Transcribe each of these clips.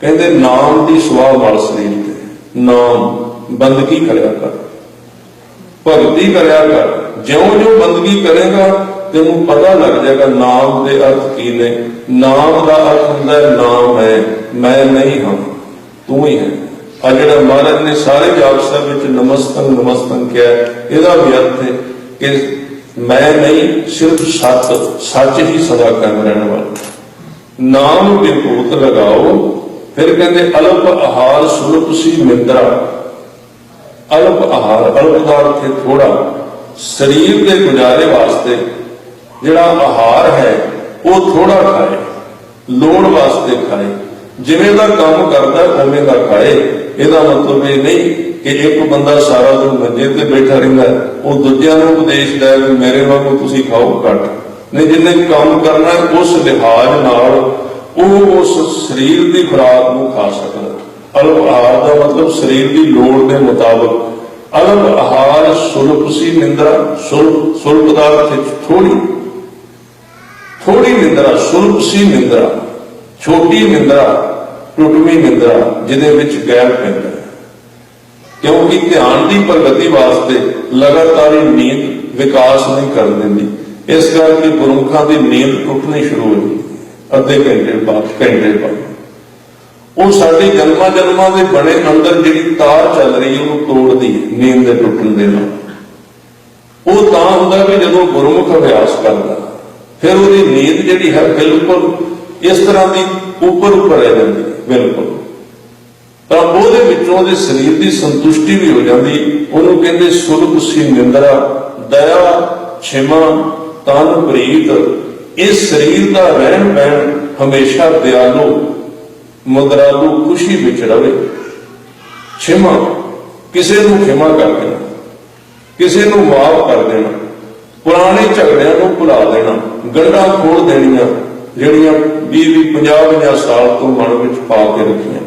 ਕਹਿੰਦੇ, ਨਾਮ ਦੀ ਸਵਾਹ ਮਲ ਸਰੀਰ ਤੇ। ਨਾਮ, ਬੰਦਗੀ ਕਰਿਆ ਕਰ। ਭਗਤੀ ਕਰਿਆ ਕਰ। ਜਿਉਂ-ਜਿਉਂ ਬੰਦਗੀ ਕਰੇਗਾ, ਤੈਨੂੰ ਪਤਾ ਲੱਗ ਜਾਏਗਾ ਨਾਮ ਦੇ ਅਰਥ ਕੀ ਨੇ। ਨਾਮ ਦਾ ਅਰਥ ਹੁੰਦਾ ਨਾਮ ਹੈ, ਮੈਂ ਨਹੀਂ ਹਾਂ, ਤੂੰ ਹੀ ਹੈ। ਆ ਜਿਹੜਾ ਮਹਾਰਾਜ ਨੇ ਸਾਰੇ ਜਾਪ ਸਾਹਿਬ ਵਿੱਚ ਨਮਸਤੰ ਨਮਸਤੰ ਕਿਹਾ, ਇਹਦਾ ਵੀ ਅਰਥ ਹੈ ਕਿ ਮੈਂ ਨਹੀਂ, ਸਿਰਫ ਸੱਚ ਸੱਚ ਹੀ ਸਦਾ ਕਾਇਮ ਰਹਿਣ ਵਾਲਾ। ਨਾਮ ਵਿਭੂਤ ਲਗਾਓ ਫਿਰ ਕਹਿੰਦੇ, ਅਲਪ ਆਹਾਰ ਸੁਲਪ ਸੀ ਮਿੰਦਰਾ ਅਲਪ ਆਹਾਰ, ਅਲਪ ਦਾ ਅਰਥ ਥੋੜਾ ਸਰੀਰ ਦੇ ਗੁਜ਼ਾਰੇ ਵਾਸਤੇ ਜਿਹੜਾ ਆਹਾਰ ਹੈ, ਉਹ ਥੋੜਾ ਖਾਏ, ਲੋੜ ਵਾਸਤੇ ਖਾਏ। ਜਿਵੇਂ ਦਾ ਕੰਮ ਕਰਦਾ, ਉਵੇਂ ਦਾ ਖਾਏ। ਇਹਦਾ ਮਤਲਬ ਇਹ ਨਹੀਂ ਕਿ ਇੱਕ ਬੰਦਾ ਸਾਰਾ ਦਿਨ ਮੰਜੇ ਤੇ ਬੈਠਾ ਰਹਿੰਦਾ ਉਹ ਦੂਜਿਆਂ ਨੂੰ ਉਪਦੇਸ਼ ਦੇ ਵੀ ਮੇਰੇ ਵਾਂਗੂ ਤੁਸੀਂ ਖਾਓ ਘੱਟ। ਨਹੀਂ ਜਿੰਨੇ ਕੰਮ ਕਰਨਾ ਉਸ ਲਿਹਾਜ਼ ਨਾਲ ਉਹ ਉਸ ਸਰੀਰ ਦੀ ਖੁਰਾਕ ਨੂੰ ਖਾ ਸਕਦਾ ਅਲਪ ਆਹਾਰ ਦਾ ਮਤਲਬ ਸਰੀਰ ਦੀ ਲੋੜ ਦੇ ਮੁਤਾਬਕ। ਅਲਪ ਆਹਾਰ ਸੁਲਪ ਸੀ, ਨਿੰਦਰਾ ਸੁਲਪ ਸੁਲਪ ਦਾ ਥੋੜੀ ਥੋੜੀ ਨਿੰਦਰਾ ਸੁਲਪ ਸੀ ਨਿੰਦਰਾ। ਛੋਟੀ ਨਿੰਦਰਾ, ਟੁੱਟਵੀਂ ਨਿੰਦਰਾ, ਜਿਹਦੇ ਵਿੱਚ ਗੈਪ ਪੈਂਦਾ ਹੈ। ਕਿਉਂਕਿ ਧਿਆਨ ਦੀ ਪ੍ਰਗਤੀ ਵਾਸਤੇ ਲਗਾਤਾਰ ਨੀਂਦ ਵਿਕਾਸ ਨਹੀਂ ਕਰਨ ਦਿੰਦੀ। ਇਸ ਕਰਕੇ ਗੁਰਮੁਖਾਂ ਦੀ ਨੀਂਦ ਟੁੱਟਣੀ ਸ਼ੁਰੂ ਹੋ ਜਾਂਦੀ। ਅੱਧੇ ਘੰਟੇ ਬਾਅਦ ਘੰਟੇ ਬਾਅਦ। ਉਹ ਸਾਡੇ ਜਨਮਾਂ ਜਨਮਾਂ ਦੇ ਬਣੇ ਅੰਦਰ ਜਿਹੜੀ ਤਾਰ ਚੱਲ ਰਹੀ ਹੈ, ਉਹਨੂੰ ਤੋੜਦੀ ਹੈ, ਨੀਂਦ ਦੇ ਟੁੱਟਣ ਦੇ ਨਾਲ। ਉਹ ਤਾਂ ਹੁੰਦਾ ਕਿ ਜਦੋਂ ਗੁਰਮੁਖ ਅਭਿਆਸ ਕਰਦਾ, ਫਿਰ ਉਹਦੀ ਨੀਂਦ ਜਿਹੜੀ ਹੈ ਬਿਲਕੁਲ ਇਸ ਤਰ੍ਹਾਂ ਦੀ ਉੱਪਰ ਉੱਪਰ ਰਹਿ ਜਾਂਦੀ ਬਿਲਕੁਲ। ਤਾਂ ਉਹਦੇ ਵਿੱਚੋਂ ਉਹਦੇ ਸਰੀਰ ਦੀ ਸੰਤੁਸ਼ਟੀ ਵੀ ਹੋ ਜਾਂਦੀ ਉਹਨੂੰ ਕਹਿੰਦੇ ਸੁਲਭ ਸੀ ਨਿੰਦਰਾ, ਦਇਆ, ਛਿਮਾ, ਤਨ, ਪ੍ਰੀਤ। ਇਸ ਸਰੀਰ ਦਾ ਰਹਿਣ ਬਹਿਣ ਹਮੇਸ਼ਾ ਦਿਆਲੂ, ਮੁਦਰਾਲੂ, ਖੁਸ਼ੀ ਵਿੱਚ ਰਵੇ। ਛਿਮਾ ਕਿਸੇ ਨੂੰ ਖਿਮਾ ਕਰ ਦੇਣਾ, ਕਿਸੇ ਨੂੰ ਮਾਫ ਕਰ ਦੇਣਾ, ਪੁਰਾਣੇ ਝਗੜਿਆਂ ਨੂੰ ਭੁਲਾ ਦੇਣਾ, ਗੰਢਾਂ ਖੋਲ ਦੇਣੀਆਂ, ਜਿਹੜੀਆਂ 20 20 50 50 ਸਾਲ ਤੋਂ ਮਨ ਵਿੱਚ ਪਾ ਕੇ ਰੱਖੀਆਂ।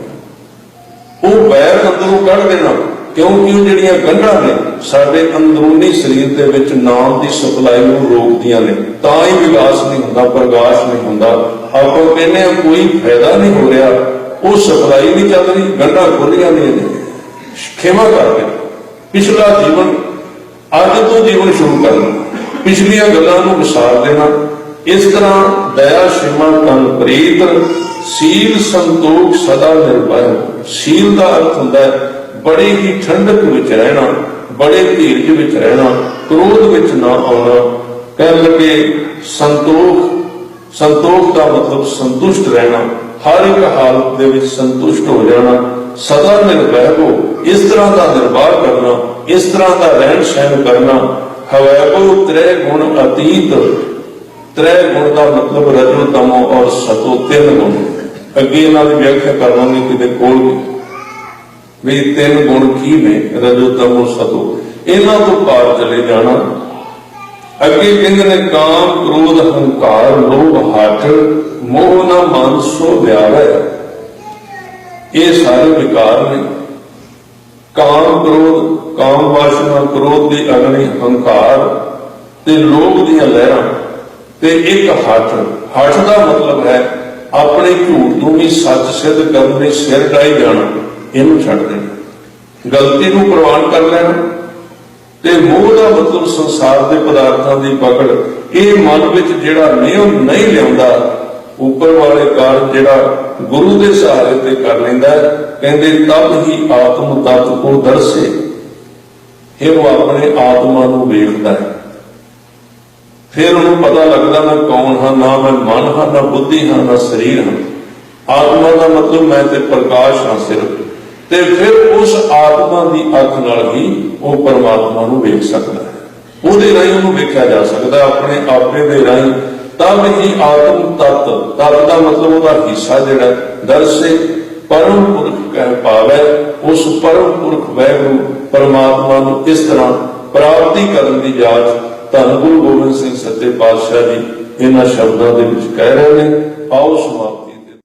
ਉਹ ਬੈਰ ਅੰਦਰੋਂ ਕੱਢ ਦੇਣਾ ਕਿਉਂਕਿ ਉਹ ਜਿਹੜੀਆਂ ਗੰਢਾਂ ਨੇ, ਸਾਡੇ ਅੰਦਰੂਨੀ ਸਰੀਰ ਦੇ ਵਿੱਚ ਨਾਮ ਦੀ ਸਪਲਾਈ ਨੂੰ ਰੋਕਦੀਆਂ ਨੇ। ਤਾਂ ਹੀ ਵਿਕਾਸ ਨਹੀਂ ਹੁੰਦਾ, ਪ੍ਰਗਾਸ਼ ਨਹੀਂ ਹੁੰਦਾ। ਆਪਾਂ ਕਹਿੰਦੇ ਹਾਂ ਕੋਈ ਫਾਇਦਾ ਨਹੀਂ ਹੋ ਰਿਹਾ, ਉਹ ਸਪਲਾਈ ਨਹੀਂ ਚੱਲ ਰਹੀ, ਗੰਢਾਂ ਖੁੱਲੀਆਂ ਨੇ। ਖੇਮਾ ਕਰਕੇ। ਪਿਛਲਾ ਜੀਵਨ, ਅੱਜ ਤੋਂ ਜੀਵਨ ਸ਼ੁਰੂ ਕਰਨਾ। ਪਿਛਲੀਆਂ ਗੱਲਾਂ ਨੂੰ ਵਿਸਾਰ ਦੇਣਾ। ਇਸ ਤਰ੍ਹਾਂ ਦਇਆ ਸ਼ਿਮਾ ਤਨ, ਪ੍ਰੀਤ, ਸੀਲ, ਸੰਤੋਖ ਸਦਾ ਨਿਰਭੈ ਸੀਲ ਦਾ ਅਰਥ ਹੁੰਦਾ ਹੈ ਬੜੇ ਹੀ ਠੰਡਕ ਵਿੱਚ ਰਹਿਣਾ, ਬੜੇ ਧੀਰਜ ਵਿੱਚ ਰਹਿਣਾ, ਕ੍ਰੋਧ ਵਿੱਚ ਨਾ ਆਉਣਾ, ਕਹਿਣ ਲੱਗੇ ਸੰਤੋਖ ਸੰਤੋਖ ਦਾ ਮਤਲਬ ਸੰਤੁਸ਼ਟ ਰਹਿਣਾ, ਹਰ ਇੱਕ ਹਾਲਤ ਦੇ ਵਿੱਚ ਸੰਤੁਸ਼ਟ ਹੋ ਜਾਣਾ, ਸਦਾ ਨਿਰਭੈ ਹੋ ਇਸ ਤਰ੍ਹਾਂ ਦਾ ਨਿਰਵਾਹ ਕਰਨਾ, ਇਸ ਤਰ੍ਹਾਂ ਦਾ ਰਹਿਣ ਸਹਿਣ ਕਰਨਾ ਹਵੈਬੋ ਤ੍ਰੈ ਗੁਣ ਅਤੀਤ, ਤ੍ਰੈ ਗੁਣ ਦਾ ਮਤਲਬ ਰਜੋ ਤਮੋ ਔਰ ਸਤੋ ਤਿੰਨ ਗੁਣ, ਅੱਗੇ ਇਹਨਾਂ ਦੀ ਵਿਆਖਿਆ ਕਰਾਂਗੇ ਕਿਤੇ ਕੋਲ ਵੀ ਤਿੰਨ ਗੁਣ ਕੀ ਨੇ? ਰਜੋ ਤਮੋ ਸਤੋ ਇਹਨਾਂ ਤੋਂ ਪਾਰ ਚਲੇ ਜਾਣਾ। ਅੱਗੇ ਕਹਿੰਦੇ ਨੇ ਕਾਮ ਕ੍ਰੋਧ, ਹੰਕਾਰ, ਲੋਭ, ਹੱਠ, ਮੋਹ ਨਾ ਮਨ, ਸੋ ਵਿਆਵੈ। ਇਹ ਸਾਰੇ ਵਿਕਾਰ ਨੇ। ਕਾਮ ਕ੍ਰੋਧ, ਕਾਮ ਵਾਸ਼ਨਾ, ਕ੍ਰੋਧ ਦੀ ਅਗਨੀ, ਹੰਕਾਰ ਤੇ ਲੋਭ ਦੀਆਂ ਲਹਿਰਾਂ ਤੇ ਇੱਕ ਹੱਠ। ਹੱਠ ਦਾ ਮਤਲਬ ਹੈ, ਆਪਣੇ ਝੂਠ ਨੂੰ ਵੀ ਸੱਚ ਸਿੱਧ ਕਰਨ ਲਈ ਸਿਰ ਡਾਈ ਜਾਣਾ। ਇਹਨੂੰ ਛੱਡ ਦੇਣਾ ਗਲਤੀ ਨੂੰ ਪ੍ਰਵਾਨ ਕਰ ਲੈਣਾ। ਤੇ ਮੋਹ ਦਾ ਮਤਲਬ ਸੰਸਾਰ ਦੇ ਪਦਾਰਥਾਂ ਦੀ ਪਕੜ, ਇਹ ਮਨ ਵਿੱਚ ਜਿਹੜਾ ਨਹੀਂ ਨਹੀਂ ਲਿਆਉਂਦਾ, ਉੱਪਰ ਵਾਲੇ ਕਾਰਜ ਜਿਹੜਾ ਗੁਰੂ ਦੇ ਸਹਾਰੇ ਤੇ ਕਰ ਲੈਂਦਾ ਕਹਿੰਦੇ ਤਬ ਹੀ ਆਤਮ ਤਤ ਕੋ ਦਰਸੇ। ਫਿਰ ਉਹ ਆਪਣੇ ਆਤਮਾ ਨੂੰ ਵੇਖਦਾ ਹੈ। ਫਿਰ ਉਹਨੂੰ ਪਤਾ ਲੱਗਦਾ ਮੈਂ ਕੌਣ ਹਾਂ, ਨਾ ਮੈਂ ਮਨ ਹਾਂ, ਨਾ ਬੁੱਧੀ ਹਾਂ, ਨਾ ਸਰੀਰ ਹਾਂ। ਆਤਮਾ ਦਾ ਮਤਲਬ ਮੈਂ ਤੇ ਪ੍ਰਕਾਸ਼ ਹਾਂ ਸਿਰਫ। ਤੇ ਫਿਰ ਉਸ ਆਤਮਾ ਦੀ ਅੱਖ ਨਾਲ ਹੀ ਉਹ ਪਰਮਾਤਮਾ ਨੂੰ ਵੇਖ ਸਕਦਾ ਹੈ। ਉਹਦੇ ਰਾਹੀਂ ਉਹਨੂੰ ਵੇਖਿਆ ਜਾ ਸਕਦਾ, ਆਪਣੇ ਆਪੇ ਦੇ ਰਾਹੀਂ। ਤਬ ਹੀ ਆਤਮ ਤਤ ਤਤ ਦਾ ਮਤਲਬ ਉਹਦਾ ਹਿੱਸਾ ਜਿਹੜਾ ਦਰਸੇ ਪਰਮ ਪੁਰਖ ਕਹਿ ਪਾਵੇ, ਉਸ ਪਰਮ ਪੁਰਖ ਵੈਗੁਰੂ ਪਰਮਾਤਮਾ ਨੂੰ ਇਸ ਤਰ੍ਹਾਂ ਪ੍ਰਾਪਤੀ ਕਰਨ ਦੀ ਜਾਚ ਧੰਨ ਗੁਰੂ ਗੋਬਿੰਦ ਸਿੰਘ ਸੱਚੇ ਪਾਤਸ਼ਾਹ ਜੀ ਇਹਨਾਂ ਸ਼ਬਦਾਂ ਦੇ ਵਿੱਚ ਕਹਿ ਰਹੇ ਨੇ। ਆਓ ਸਮਾਪਤ